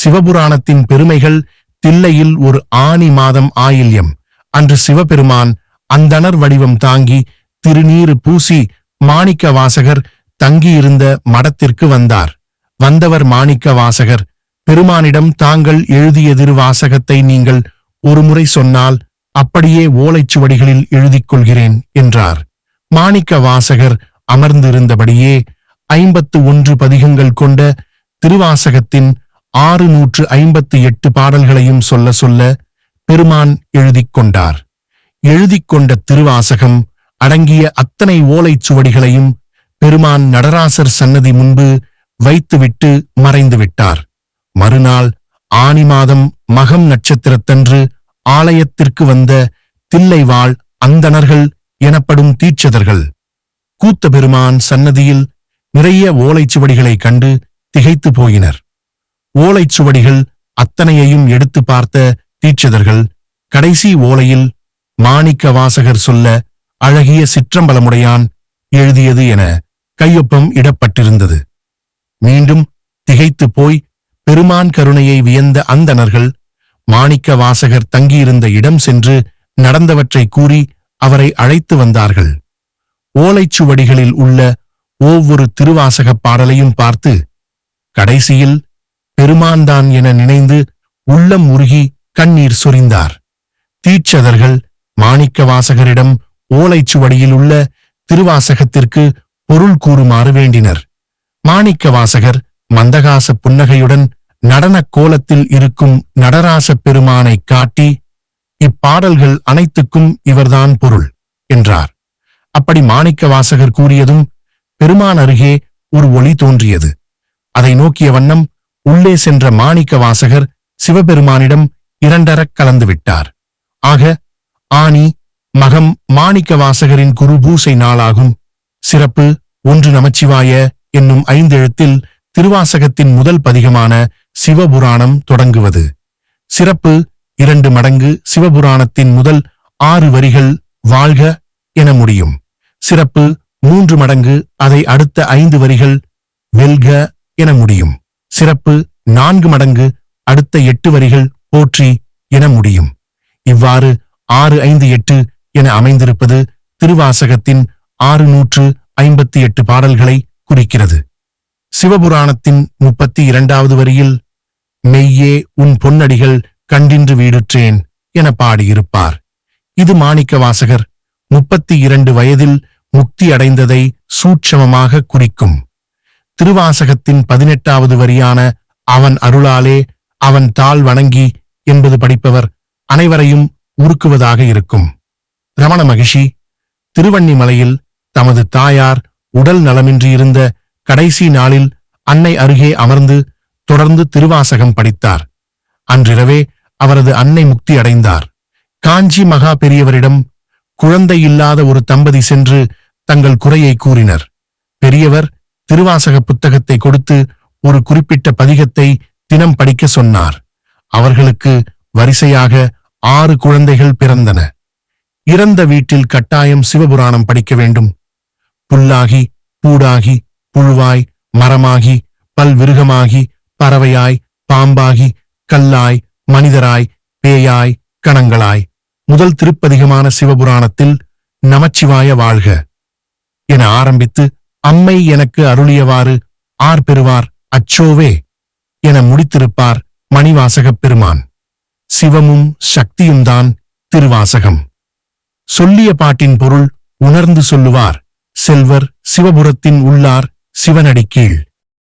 சிவபுராணத்தின் பெருமைகள் தில்லையில் ஒரு ஆனி மாதம் ஆயில்யம். அன்று சிவபெருமான் அந்தணர் வடிவம் தாங்கி திருநீறு பூசி மாணிக்க வாசகர் தங்கியிருந்த மடத்திற்கு வந்தார். வந்தவர் மாணிக்க வாசகர் பெருமானிடம் தாங்கள் எழுதிய திருவாசகத்தை நீங்கள் ஒருமுறை சொன்னால் அப்படியே ஓலைச்சுவடிகளில் எழுதிக் கொள்கிறேன் என்றார். மாணிக்க வாசகர் அமர்ந்திருந்தபடியே ஐம்பத்து ஒன்று பதிகங்கள் கொண்ட திருவாசகத்தின் ஆறு நூற்று ஐம்பத்து எட்டு பாடல்களையும் சொல்ல சொல்ல பெருமான் எழுதிக் கொண்டார். எழுதிக் கொண்ட திருவாசகம் அடங்கிய அத்தனை ஓலைச் சுவடிகளையும் பெருமான் நடராசர் சன்னதி முன்பு வைத்துவிட்டு மறைந்து விட்டார். மறுநாள் ஆனி மாதம் மகம் நட்சத்திரத்தன்று ஆலயத்திற்கு வந்த தில்லைவாழ் அந்தணர்கள் எனப்படும் தீட்சதர்கள். கூத்த பெருமான் சன்னதியில் நிறைய ஓலைச்சுவடிகளைக் கண்டு திகைத்து போயினர். ஓலைச்சுவடிகள் அத்தனையையும் எடுத்து பார்த்த தீட்சிதர்கள் கடைசி ஓலையில் மாணிக்க வாசகர் சொல்ல அழகிய சிற்றம்பலமுடையான் எழுதியது என கையொப்பம் இடப்பட்டிருந்தது. மீண்டும் திகைத்து போய் பெருமான் கருணையை வியந்த அந்தணர்கள் மாணிக்க வாசகர் தங்கியிருந்த இடம் சென்று நடந்தவற்றை கூறி அவரை அழைத்து வந்தார்கள். ஓலைச்சுவடிகளில் உள்ள ஒவ்வொரு திருவாசகப் பாடலையும் பார்த்து கடைசியில் பெருமான்தான் என நினைந்து உள்ளம் உருகி கண்ணீர் சொரிந்தார். தீட்சதர்கள் மாணிக்க வாசகரிடம் ஓலைச்சுவடியில் உள்ள திருவாசகத்திற்கு பொருள் கூறுமாறு வேண்டினர். மாணிக்க வாசகர் மந்தகாச புன்னகையுடன் நடனக் கோலத்தில் இருக்கும் நடராசப் பெருமானை காட்டி இப்பாடல்கள் அனைத்துக்கும் இவர்தான் பொருள் என்றார். அப்படி மாணிக்க வாசகர் கூறியதும் பெருமான் அருகே ஒரு ஒளி தோன்றியது. அதை நோக்கிய வண்ணம் உள்ளே சென்ற மாணிக்க வாசகர் சிவபெருமானிடம் இரண்டரக் கலந்துவிட்டார். ஆக ஆனி மகம் மாணிக்க வாசகரின் குரு பூசை நாளாகும். சிறப்பு ஒன்று நமச்சிவாய என்னும் ஐந்தெழுத்தில் திருவாசகத்தின் முதல் பதிகமான சிவபுராணம் தொடங்குவது. சிறப்பு இரண்டு மடங்கு சிவபுராணத்தின் முதல் ஆறு வரிகள் வாழ்க என முடியும். சிறப்பு மூன்று மடங்கு அதை அடுத்த ஐந்து வரிகள் வெல்க என முடியும். சிறப்பு நான்கு மடங்கு அடுத்த எட்டு வரிகள் போற்றி என முடியும். இவ்வாறு ஆறு ஐந்து எட்டு என அமைந்திருப்பது திருவாசகத்தின் ஆறு நூற்று ஐம்பத்தி எட்டு பாடல்களை குறிக்கிறது. சிவபுராணத்தின் முப்பத்தி இரண்டாவது வரியில் மெய்யே உன் பொன்னடிகள் கண்டின்று வீடுற்றேன் என பாடியிருப்பார். இது மாணிக்க வாசகர் முப்பத்தி இரண்டு வயதில் முக்தி அடைந்ததை சூட்சமமாக குறிக்கும். திருவாசகத்தின் பதினெட்டாவது வரியான அவன் அருளாலே அவன் தாள் வணங்கி என்பது படிப்பவர் அனைவரையும் உருக்குவதாக இருக்கும். ரமண மகிஷி திருவண்ணிமலையில் தமது தாயார் உடல் நலமின்றி இருந்த கடைசி நாளில் அன்னை அருகே அமர்ந்து தொடர்ந்து திருவாசகம் படித்தார். அன்றிரவே அவரது அன்னை முக்தி அடைந்தார். காஞ்சி மகா பெரியவரிடம் குழந்தை இல்லாத ஒரு தம்பதி சென்று தங்கள் குறையை கூறினர். பெரியவர் திருவாசக புத்தகத்தை கொடுத்து ஒரு குறிப்பிட்ட பதிகத்தை தினம் படிக்க சொன்னார். அவர்களுக்கு வரிசையாக ஆறு குழந்தைகள் பிறந்தன. இறந்த வீட்டில் கட்டாயம் சிவபுராணம் படிக்க வேண்டும். புல்லாகி பூடாகி புழுவாய் மரமாகி பல்விருகமாகி பறவையாய் பாம்பாகி கல்லாய் மனிதராய் பேயாய் கணங்களாய். முதல் திருப்பதிகமான சிவபுராணத்தில் நமச்சிவாய வாழ்க. என ஆரம்பித்து அம்மை எனக்கு அருளியவாறு ஆர் பெறுவார் அச்சோவே என முடித்திருப்பார் மணிவாசகப் பெருமான். சிவமும் சக்தியும்தான் திருவாசகம். சொல்லிய பாட்டின் பொருள் உணர்ந்து சொல்லுவார் செல்வர் சிவபுரத்தின் உள்ளார் சிவனடி கீழ்